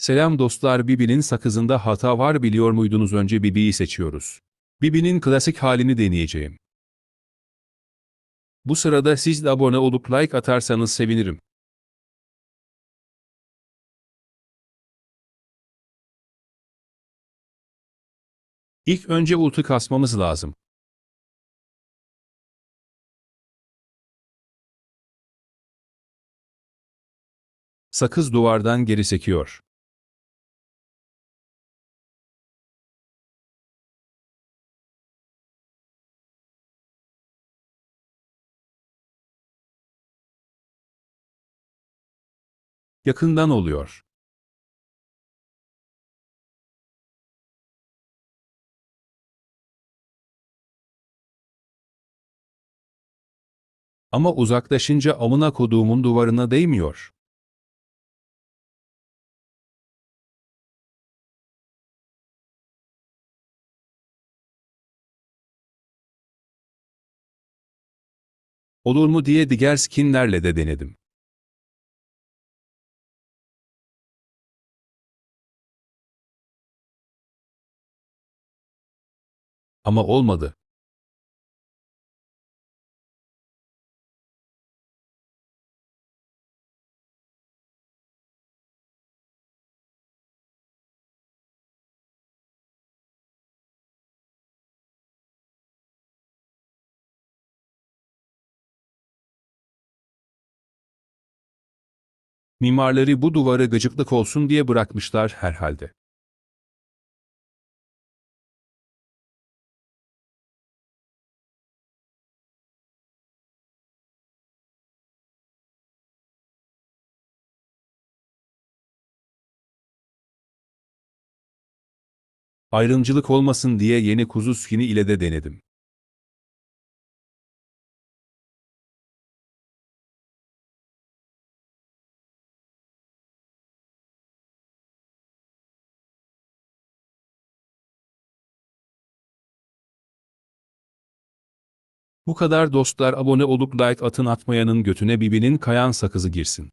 Selam dostlar Bibi'nin sakızında hata var biliyor muydunuz önce Bibi'yi seçiyoruz. Bibi'nin klasik halini deneyeceğim. Bu sırada siz de abone olup like atarsanız sevinirim. İlk önce ulti kasmamız lazım. Sakız duvardan geri sekiyor. Yakından oluyor. Ama uzaklaşınca amına koduğumun duvarına değmiyor. Olur mu diye diğer skinlerle de denedim. Ama olmadı. Mimarları bu duvarı gıcıklık olsun diye bırakmışlar herhalde. Ayrımcılık olmasın diye yeni kuzu skini ile de denedim. Bu kadar dostlar abone olup like atın atmayanın götüne bibinin kayan sakızı girsin.